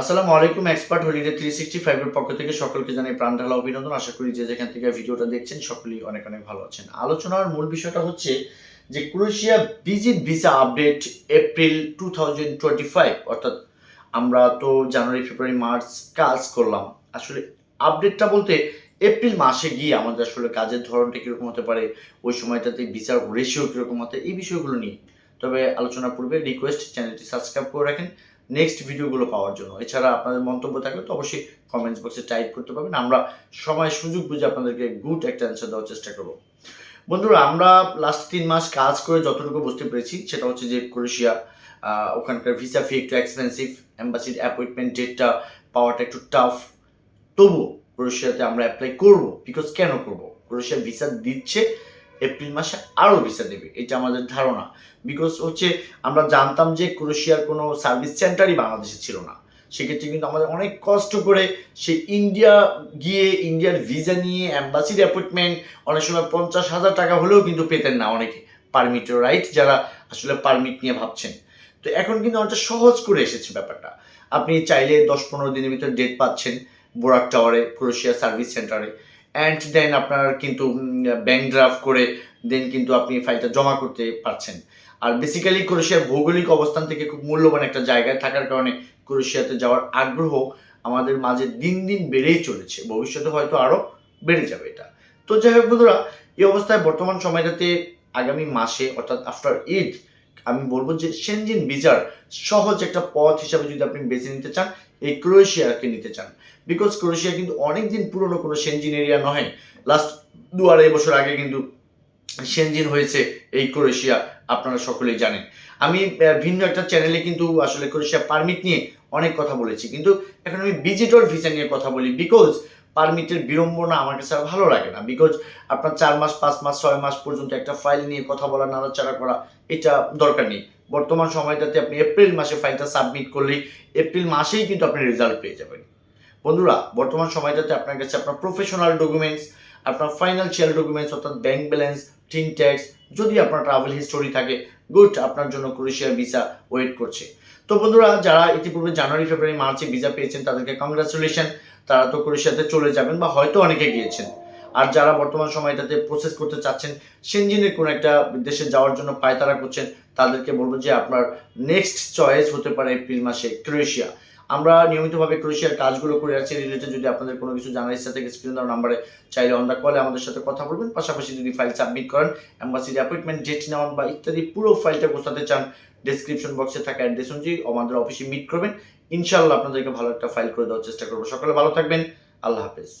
আসসালামু আলাইকুম, expert holiday three sixty ফাইভের পক্ষ থেকে সকলকে জানাই প্রাণ ঢালা অভিনন্দন। আশা করি যে যেখান থেকে ভিডিওটা দেখছেন, সকলেই অনেক অনেক ভালো আছেন। আলোচনার মূল বিষয়টা হচ্ছে যে Croatia visit visa update April two thousand twenty five অর্থাৎ আমরা তো জানুয়ারি, ফেব্রুয়ারি, মার্চ কাজ করলাম। আসলে আপডেটটা বলতে এপ্রিল মাসে গিয়ে আমাদের আসলে কাজের ধরনটা কীরকম হতে পারে, ওই সময়টাতে ভিসার রেশিও কীরকম হতে এই বিষয়গুলো নিয়ে। তবে আলোচনার পূর্বে রিকোয়েস্ট চ্যানেলটি সাবস্ক্রাইব করে রাখেন। নেক্সট ভিডিওগুলো পাওয়ার জন্য। এছাড়া আপনাদের মন্তব্য থাকলে তো অবশ্যই কমেন্টস বক্সে টাইপ করতে পারবেন। আমরা সময়, সুযোগ বুঝে আপনাদেরকে গুড একটা অ্যান্সার দেওয়ার চেষ্টা করব। বন্ধুরা, আমরা লাস্ট তিন মাস কাজ করে যতটুকু বুঝতে পেরেছি, সেটা হচ্ছে যে ক্রোয়েশিয়া ওখানকার ভিসা ফি একটু এক্সপেন্সিভ অ্যাম্বাসির অ্যাপয়েন্টমেন্ট ডেটটা পাওয়াটা একটু টাফ তবু ক্রোয়েশিয়াতে আমরা অ্যাপ্লাই করব। বিকজ কেন করব? ক্রোয়েশিয়া ভিসা দিচ্ছে এপ্রিল মাসে আরও ভিসা দেবে, এটা আমাদের ধারণা। বিকজ হচ্ছে আমরা জানতাম যে ক্রোয়েশিয়ার কোনো সার্ভিস সেন্টারই বাংলাদেশে ছিল না। সেক্ষেত্রে কিন্তু আমাদের অনেক কষ্ট করে সে ইন্ডিয়া গিয়ে ইন্ডিয়ার ভিসা নিয়ে অ্যাম্বাসির অ্যাপয়েন্টমেন্ট অনেক সময় পঞ্চাশ হাজার টাকা হলেও কিন্তু পেতেন না অনেকে। পারমিটের রাইট যারা আসলে পারমিট নিয়ে ভাবছেন। তো এখন কিন্তু অনেকটা সহজ করে এসেছে ব্যাপারটা। আপনি চাইলে দশ পনেরো দিনের ভিতরে ডেট পাচ্ছেন বোরাক টাওয়ারে ক্রোয়েশিয়া সার্ভিস সেন্টারে। অ্যান্ড দেন আপনার কিন্তু ব্যাংক ড্রাফট করে দেন কিন্তু আপনি ফাইলটা জমা করতে পারছেন। আর বেসিক্যালি ক্রোয়েশিয়ার ভৌগোলিক অবস্থান থেকে খুব মূল্যবান একটা জায়গায় থাকার কারণে ক্রোয়েশিয়াতে যাওয়ার আগ্রহ আমাদের মাঝে দিন দিন বেড়েই চলেছে। ভবিষ্যতে হয়তো আরও বেড়ে যাবে এটা। তো যাই হোক বন্ধুরা, এই অবস্থায় বর্তমান সময়টাতে আগামী মাসে, অর্থাৎ আফটার ঈদ আমি বলব যে সেনজিন বিজার সহজ একটা পথ হিসাবে যদি আপনি বেছে নিতে চান, এই ক্রোয়েশিয়াকে নিতে চান। বিকজ ক্রোয়েশিয়া কিন্তু অনেক দিন পুরনো কোনো সেনজিন এরিয়া নয়। লাস্ট দু আড়াই বছর আগে কিন্তু সেনজিন হয়েছে এই ক্রোয়েশিয়া, আপনারা সকলেই জানেন। আমি ভিন্ন একটা চ্যানেলে কিন্তু আসলে ক্রোয়েশিয়া পারমিট নিয়ে অনেক কথা বলেছি। কিন্তু এখন আমি ভিজিটর ভিসা নিয়ে কথা বলি। বিকজ পারমিটের বিড়ম্বনা আমার কাছে আর ভালো লাগে না। বিকজ আপনার চার মাস, পাঁচ মাস, ছয় মাস পর্যন্ত একটা ফাইল নিয়ে কথা বলা, নাড়াচাড়া করা, এটা দরকার নেই। বর্তমান সময়টাতে আপনি এপ্রিল মাসে ফাইলটা সাবমিট করলেই এপ্রিল মাসেই কিন্তু আপনি রেজাল্ট পেয়ে যাবেন। বন্ধুরা, বর্তমান সময়টাতে আপনার কাছে আপনার প্রফেশনাল ডকুমেন্টস আপনার ফাইন্যান্সিয়াল ডকুমেন্টস অর্থাৎ ব্যাংক ব্যালেন্স টিন ট্যাক্স যদি আপনার ট্রাভেল হিস্টোরি থাকে গুড আপনার জন্য ক্রোয়েশিয়া ভিসা ওয়েট করছে। তো বন্ধুরা, যারা ইতিপূর্বে জানুয়ারি, ফেব্রুয়ারি, মার্চে ভিসা পেয়েছেন, তাদেরকে কংগ্রাচুলেশন তারা তো ক্রোয়েশিয়াতে চলে যাবেন বা হয়তো অনেকে গিয়েছেন। আর যারা বর্তমান সময়টাতে প্রসেস করতে চাচ্ছেন সেনজিনের কোনো একটা দেশে যাওয়ার জন্য পায়তারা করছেন, তাদেরকে বলব যে আপনার নেক্সট চয়েস হতে পারে এপ্রিল মাসে ক্রোয়েশিয়া আমরা নিয়মিতভাবে ক্রোয়েশিয়ার কাজগুলো করে আছি রিলেটেড যদি আপনাদের কোনো কিছু জানার ইচ্ছা থাকে স্ক্রিন নাম্বারে চাইলে অন কলে আমাদের সাথে কথা বলবেন। পাশাপাশি যদি ফাইল সাবমিট করেন অ্যাম্বাসির অ্যাপয়েন্টমেন্ট ডেট নেওয়ান বা ইত্যাদি পুরো ফাইলটা গোছাতে চান ডিসক্রিপশন বক্সে থাকা অ্যাড্রেস অনুযায়ী আমাদের অফিসে মিট করবেন। ইনশাল্লাহ আপনাদেরকে ভালো একটা ফাইল করে দেওয়ার চেষ্টা করব। সকলে ভালো থাকবেন। আল্লাহ হাফেজ।